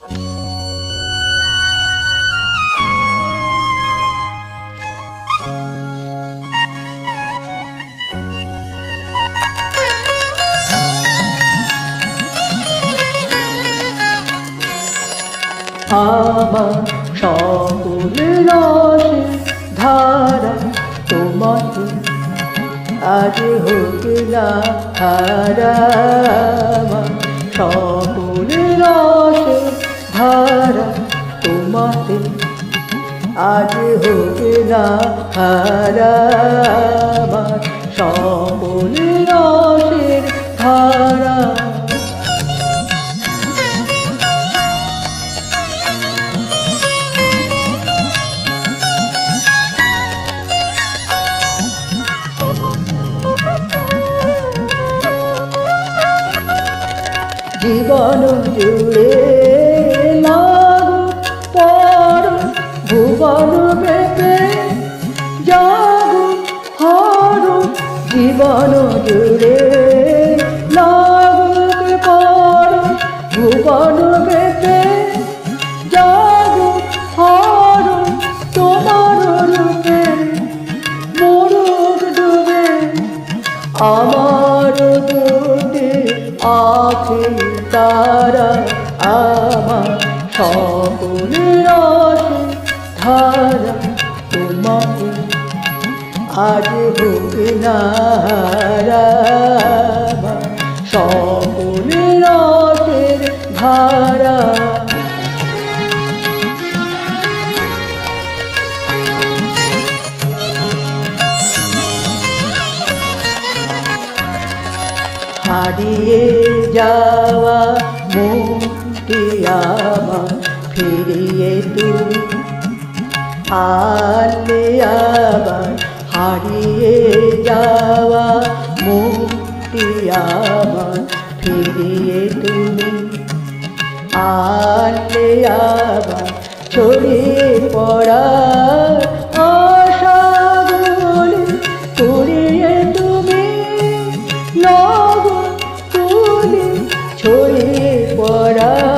আমার সকল রসে ধারা তোমাকে আজ হোক না হারা আমার সকল রসে ধারা তোমাকে আজ হোক না হারা আমার সকল রসের ধারা। জীবন জুড়ে পেতে জাগু হর জীবন জুড়ে। লাগু পর, ভুবন পেতে জাগু হর তোমার রূপে। মরুক ডুবে, আমার দুটি আখি তারা, আমার সকল ধারা তোমাকে আজ হোক না হারা। আমার সকল রসের ধারা। হারিয়ে যাওয়া মুক্তি আমার, ফিরিয়ে তুমি আলে আবার হারিয়ে যাওয়া মুক্তি আমার ফিরিয়ে তুমি। আলে আবার ছড়িয়ে পড়া ছড়িয়ে পড়া